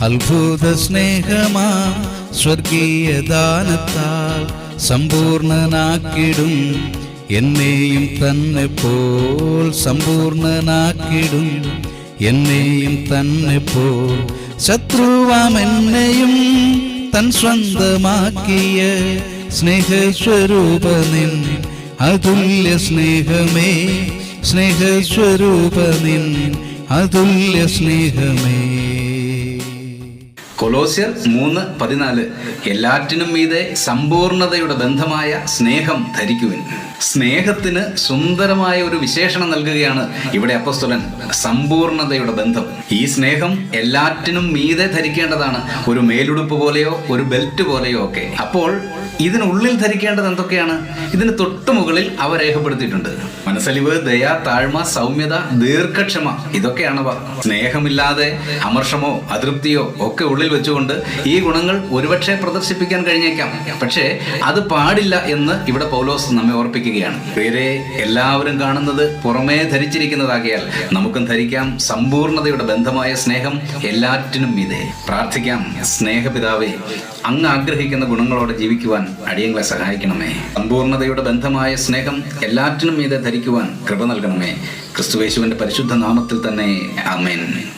അത്ഭുത സ്നേഹമാ സ്വർഗീയ ദാനത്താൽ സമ്പൂർണനാക്കിടും. എന്നെയും തന്നെ പോൽ സമ്പൂർണനാക്കിടും. എന്നെയും തന്നെ പോൽ ശത്രുവാം എന്നെയും തൻ സ്വന്തമാക്കിയ സ്നേഹസ്വരൂപനിൻ അതുല്യ സ്നേഹമേ സ്നേഹസ്വരൂപനിൻ അതുല്യ സ്നേഹമേ. കൊലോസ്യർ മൂന്ന് പതിനാല്. എല്ലാറ്റിനും മീതെ സമ്പൂർണതയുടെ ബന്ധമായ സ്നേഹം ധരിക്കുവിൻ. സ്നേഹത്തിന് സുന്ദരമായ ഒരു വിശേഷണം നൽകുകയാണ് ഇവിടെ അപ്പസ്തുലൻ. സമ്പൂർണതയുടെ ബന്ധം. ഈ സ്നേഹം എല്ലാറ്റിനും മീതെ ധരിക്കേണ്ടതാണ്. ഒരു മേലുടുപ്പ് പോലെയോ ഒരു ബെൽറ്റ് പോലെയോ ഒക്കെ. അപ്പോൾ ഇതിനുള്ളിൽ ധരിക്കേണ്ടത് എന്തൊക്കെയാണ്? ഇതിന് തൊട്ടു മുകളിൽ അവ രേഖപ്പെടുത്തിയിട്ടുണ്ട്. മനസ്സലിവ് ദയ താഴ്മ സൗമ്യത ദീർഘക്ഷമ ഇതൊക്കെയാണവ സ്നേഹമില്ലാതെ അമർഷമോ അതൃപ്തിയോ ഒക്കെ ഉള്ളിൽ വെച്ചുകൊണ്ട് ഈ ഗുണങ്ങൾ ഒരുപക്ഷെ പ്രദർശിപ്പിക്കാൻ കഴിഞ്ഞേക്കാം. പക്ഷേ അത് പാടില്ല എന്ന് ഇവിടെ പൗലോസ് നമ്മെ ഓർപ്പിക്കുകയാണ്. പേരെ എല്ലാവരും കാണുന്നത് പുറമേ ധരിച്ചിരിക്കുന്നതാകിയാൽ നമുക്കും ധരിക്കാം സമ്പൂർണതയുടെ ബന്ധമായ സ്നേഹം എല്ലാറ്റിനും മീതെ. പ്രാർത്ഥിക്കാം സ്നേഹപിതാവേ അങ്ങ് ആഗ്രഹിക്കുന്ന ഗുണങ്ങളോടെ ജീവിക്കുവാൻ അടിയങ്ങളെ സഹായിക്കണമേ. സമ്പൂർണതയുടെ ബന്ധമായ സ്നേഹം എല്ലാറ്റിനും മീതെ ധരിക്കുവാൻ കൃപ നൽകണമേ. ക്രിസ്തുവേശുവിന്റെ പരിശുദ്ധ നാമത്തിൽ തന്നെ. ആമേൻ.